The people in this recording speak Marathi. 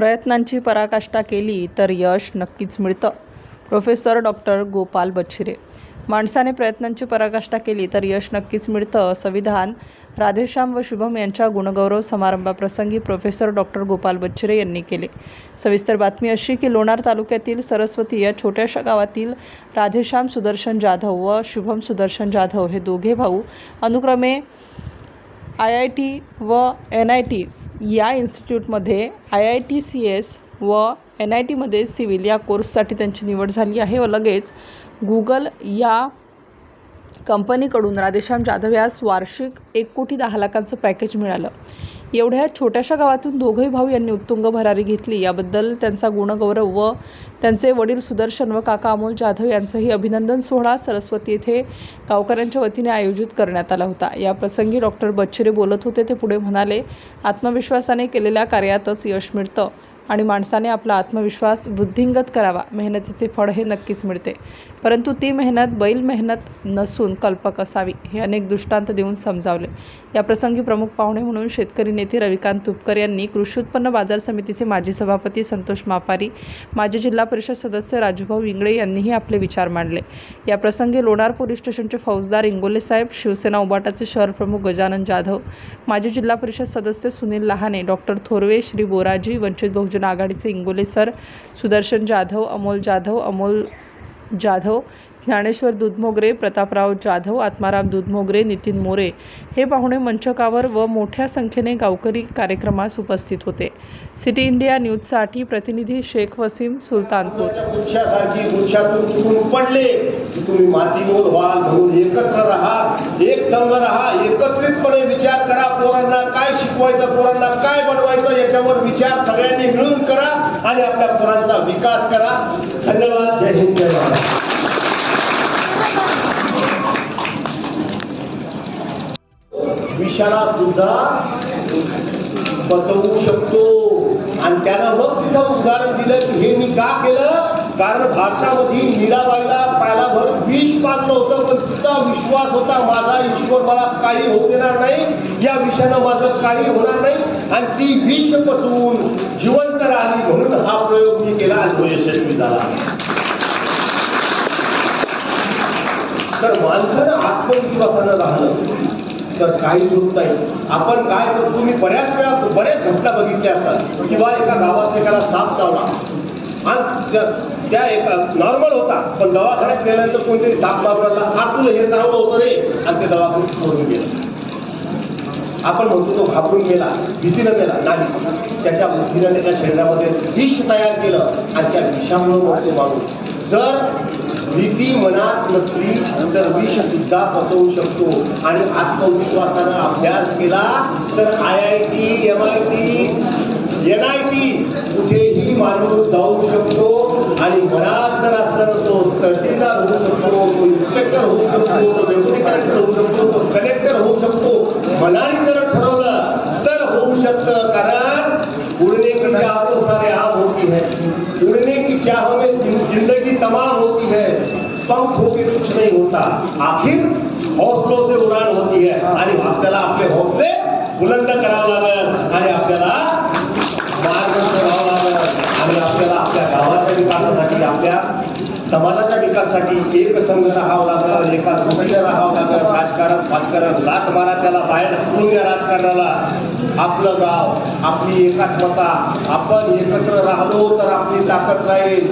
प्रयत्नांची पराकाष्ठा केली तर यश नक्कीच मिळतं. प्रोफेसर डॉक्टर गोपाल बच्छिरे माणसाने प्रयत्नांची पराकाष्ठा केली तर यश नक्कीच मिळतं संविधान राधेश्याम व शुभम यांच्या गुणगौरव समारंभाप्रसंगी प्रोफेसर डॉक्टर गोपाल बच्छिरे यांनी केले. सविस्तर बातमी अशी की लोणार तालुक्यातील सरस्वती या छोट्याशा गावातील राधेश्याम सुदर्शन जाधव व शुभम सुदर्शन जाधव हे दोघे भाऊ अनुक्रमे आय आय टी व एन आय टी या इन्स्टिट्यूटमध्ये I I T C S व एन आय टीमध्ये सिव्हिल या कोर्ससाठी त्यांची निवड झाली आहे व लगेच गुगल या कंपनीकडून राधेश्याम जाधव यास वार्षिक एक कोटी दहा लाखांचं पॅकेज मिळालं. एवढ्या छोट्याशा गावातून दोघंही भाऊ यांनी उत्तुंग भरारी घेतली. याबद्दल त्यांचा गुणगौरव व त्यांचे वडील सुदर्शन व काका अमोल जाधव यांचंही अभिनंदन सोहळा सरस्वती येथे गावकऱ्यांच्या वतीने आयोजित करण्यात आला होता. या प्रसंगी डॉक्टर बच्छिरे बोलत होते. ते पुढे म्हणाले आत्मविश्वासाने केलेल्या कार्यातच यश मिळतं. आणि माणसाने आपला आत्मविश्वास वृद्धिंगत करावा. मेहनतीचे फळ हे नक्कीच मिळते. परंतु ती मेहनत बैल मेहनत नसून कल्पक असावी हे अनेक दृष्टांत देऊन समजावले. या प्रसंगी प्रमुख पाहुणे म्हणून शेतकरी नेते रविकांत तुपकर यांनी कृषी उत्पन्न बाजार समितीचे माजी सभापती संतोष मापारी माजी जिल्हा परिषद सदस्य राजूभाऊ इंगळे यांनीही आपले विचार मांडले. या प्रसंगी लोणार पोलीस स्टेशनचे फौजदार इंगोले साहेब शिवसेना उबाटाचे शहर प्रमुख गजानन जाधव माजी जिल्हा परिषद सदस्य सुनील लहाने डॉक्टर थोरवे श्री बोराजी वंचित बहुजन आघाडीचे इंगोले सर सुदर्शन जाधव अमोल जाधव अमोल जाधव ज्ञानेश्वर दुधमोगरे प्रतापराव जाधव आत्माराम दुधमोगरे नितीन मोरे हे पाहुणे मंचकावर व मोठ्या संख्येने गावकरी कार्यक्रमास उपस्थित होते. सिटी इंडिया न्यूजसाठी प्रतिनिधी शेख वसीम सुलतानपूर. वृक्षासारखी वृक्षातून पडले की तुम्ही मातीमोल व्हाल म्हणून एकत्र राहा. एक दंग राहा एकत्रितपणे विचार करा पोरांना काय शिकवायचं पोरांना काय बनवायचं याच्यावर विचार सगळ्यांनी मिळून करा आणि आपल्या पोरांचा विकास करा. धन्यवाद. जय हिंद जय महाराष्ट्र विषाला सुद्धा बसवू शकतो. आणि त्यानं मग तिथं उदाहरण दिलं की हे मी का केलं? कारण भारतामध्ये मीराबाईला पायालाभर विष पाजलं होतं पण तिचा विश्वास होता माझा ईश्वर मला काही होऊ देणार नाही. या विषयानं माझं काही होणार नाही. आणि ती विष पचवून जिवंत राहिली म्हणून हा प्रयोग मी केला आणि तो यशस्वी झाला. तर माणसानं आत्मविश्वासानं राहणं तर काही होत नाही. आपण काय करतो? तुम्ही बऱ्याच वेळा बऱ्याच घटना बघितल्या असतात. किंवा एका गावात एकाला साप चावला. त्या- एक नॉर्मल होता. पण दवाखान्यात गेल्यानंतर कोणतरी साप वापरला. फार तुला हे चांगलं होतं रे. आणि ते दवाखान्यात सोडून गेलं. आपण म्हणतो तो घाबरून गेला. भीतीनं गेला. नाही. त्याच्या बुद्धीनं त्याच्या शरीरामध्ये विष तयार केलं. आणि त्या विषामुळे मरतो माणूस. जर भीती मनात नसली तर विष सुद्धा पचवू शकतो. आणि आत्मविश्वासानं अभ्यास केला तर I I T M I T N I T कुठेही माणूस जाऊ शकतो आणि तो तहसीलदार होऊ इन्स्पेक्टर होऊ डेप्युटी कलेक्टर होऊ शकतो कलेक्टर होऊ शकतो. मनाने जर ठरवलं तर होऊ कारण उड़ने की चाह तो सारे आम होती है. उड़ने की चाह में ज़िंदगी तमाम होती है. पंख होके कुछ नहीं होता. आखिर हौसलों से उड़ान होती है। आणि आपल्याला आपले हौसले बुलंद करावं लागल। आणि आपल्याला मार्ग व्हावं लागल। आणि आपल्याला आपल्या गावाच्या विकासासाठी आपल्या समाजाच्या विकासासाठी एक संघ राहावं लागलं एका कुटुंब राहावं लागलं. राजकारण राजकारण लात मारा त्याला बाहेर हटवून राजकारणाला. आपलं गाव आपली एकात्मता आपण एकत्र राहलो तर आपली ताकद राहील.